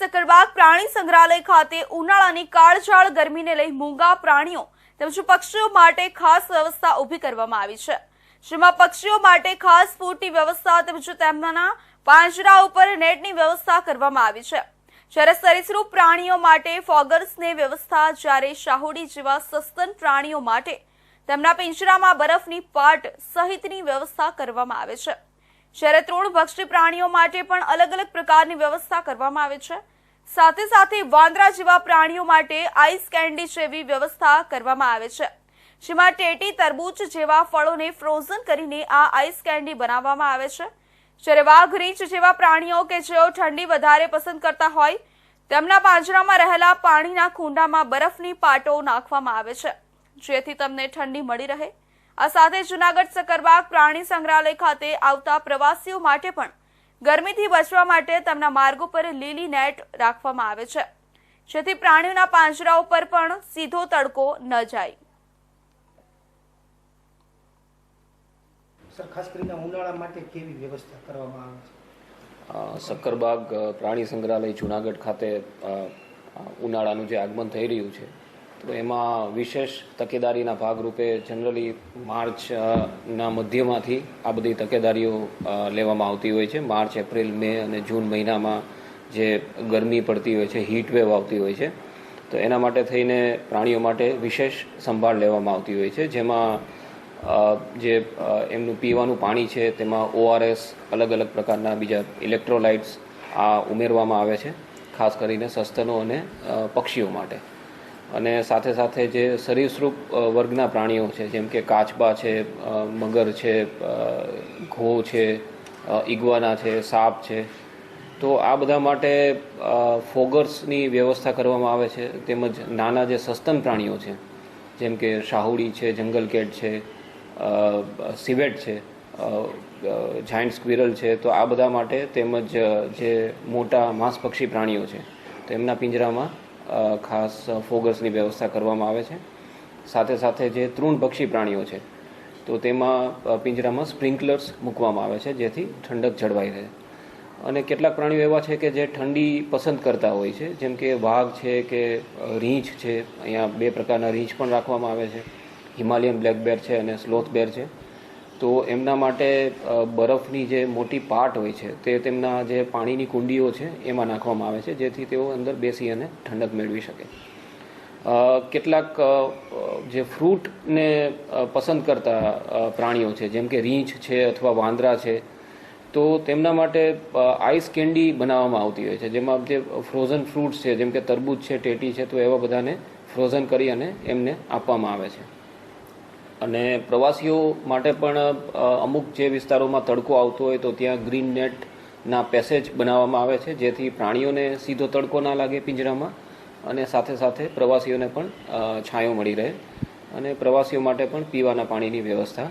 સકરબાગ પ્રાણી સંગ્રહાલય ખાતે ઉનાળાની કાળઝાળ ગરમીને લઈ મૂંગા પ્રાણીઓ તેમજ પક્ષીઓ માટે ખાસ વ્યવસ્થા ઊભી કરવામાં આવી છે. જેમાં પક્ષીઓ માટે ખાસ ફૂડની વ્યવસ્થા તેમજ તેમના પાંજરા ઉપર નેટની વ્યવસ્થા કરવામાં આવી છે. જ્યારે સરીસૃપ પ્રાણીઓ માટે ફોગર્સની વ્યવસ્થા, જ્યારે શાહુડી જેવા સસ્તન પ્રાણીઓ માટે તેમના પિંજરામાં બરફની પાટ સહિતની વ્યવસ્થા કરવામાં આવે છે. જ્યારે તૃણભક્ષી પ્રાણીઓ માટે પણ અલગ અલગ પ્રકારની વ્યવસ્થા કરવામાં આવે છે. સાથે સાથે વાંદરા જેવા પ્રાણીઓ માટે આઈસ કેન્ડી જેવી વ્યવસ્થા કરવામાં આવે છે. જેમાં ટેટી, તરબૂચ જેવા ફળોને ફ્રોઝન કરીને આ આઈસ કેન્ડી બનાવવામાં આવે છે. જ્યારે વાઘ, રીંછ જેવા પ્રાણીઓ કે જેઓ ઠંડી વધારે પસંદ કરતા હોય, તેમના પાંજરામાં રહેલા પાણીના કુંડામાં બરફની પાટો નાખવામાં આવે છે. જેથી તમને ઠંડી મળી રહે. આ સાથે જુનાગઢ સકરબાગ પ્રાણી સંગ્રહાલય ખાતે આવતા પ્રવાસીઓ માટે પણ ગરમીથી બચવા માટે તેમના માર્ગો પર લીલી નેટ રાખવામાં આવે છે. જેથી પ્રાણીઓના પાંજરાઓ પર પણ સીધો તડકો ન જાય. સર ખાસ કરીને ઉનાળા માટે કેવી વ્યવસ્થા કરવામાં આવે છે? સક્કરબાગ પ્રાણી સંગ્રહાલય જુનાગઢ ખાતે ઉનાળાનું જે આગમન થઈ રહ્યું છે તો એમાં વિશેષ તકેદારીના ભાગરૂપે જનરલી માર્ચના મધ્યમાંથી આ બધી તકેદારીઓ લેવામાં આવતી હોય છે. માર્ચ, એપ્રિલ, મે અને જૂન મહિનામાં જે ગરમી પડતી હોય છે હીટ વેવ આવતી હોય છે, તો એના માટે થઈને પ્રાણીઓ માટે વિશેષ સંભાળ લેવામાં આવતી હોય છે. જેમાં જે એમનું પીવાનું પાણી છે, તેમાં ઓઆરએસ અલગ અલગ પ્રકારના બીજા ઇલેક્ટ્રોલાઇટ્સ આ ઉમેરવામાં આવે છે, ખાસ કરીને સસ્તનો અને પક્ષીઓ માટે. અને સાથે સાથે જે સરીસૃપ વર્ગના પ્રાણીઓ છે, જેમ કે કાચબા છે મગર છે ઘો છે ઈગવાના છે, સાપ છે, તો આ બધા માટે ફોગર્સની વ્યવસ્થા કરવામાં આવે છે. તેમજ નાના જે સસ્તન પ્રાણીઓ છે, જેમ કે શાહુડી છે, જંગલ કેટ છે સિવેટ છે જાયન્ટ સ્ક્વિરલ છે, તો આ બધા માટે તેમજ જે મોટા માંસપક્ષી પ્રાણીઓ છે, તો એમના પિંજરામાં ખાસ ફોગસની વ્યવસ્થા કરવામાં આવે છે. સાથે સાથે જે તૃણભક્ષી પ્રાણીઓ છે, તો તેમાં પિંજરામાં સ્પ્રિંકલર્સ મૂકવામાં આવે છે, જેથી ઠંડક જળવાઈ રહે. અને કેટલાક પ્રાણીઓ એવા છે કે જે ઠંડી પસંદ કરતા હોય છે, જેમ કે વાઘ છે કે રીંછ છે, અહીંયા બે પ્રકારના રીંછ પણ રાખવામાં આવે છે. હિમાલયન બ્લેક બેર છે અને સ્લોથ બેર છે. તો એમના માટે બરફની જે મોટી પાટ હોય છે, તે તેમના જે પાણીની કુંડીઓ છે, એમાં નાખવામાં આવે છે, જેથી તેઓ અંદર બેસી અને ઠંડક મેળવી શકે. કેટલાક જે ફ્રૂટને પસંદ કરતા પ્રાણીઓ છે, જેમ કે રીંછ છે અથવા વાંદરા છે, તો તેમના માટે આઈસ કેન્ડી બનાવવામાં આવતી હોય છે, જેમાં જે ફ્રોઝન ફ્રૂટ્સ છે, જેમ કે તરબૂચ છે, ટેટી છે, તો એવા બધાને ફ્રોઝન કરી અને એમને આપવામાં આવે છે. અને પ્રવાસીઓ માટે પણ અમુક જે વિસ્તારોમાં તડકો આવતો હોય તો ત્યાં ગ્રીન નેટના પેસેજ બનાવવામાં આવે છે, જેથી પ્રાણીઓને સીધો તડકો ના લાગે પિંજરામાં અને સાથે સાથે પ્રવાસીઓને પણ છાંયો મળી રહે અને પ્રવાસીઓ માટે પણ પીવાના પાણીની વ્યવસ્થા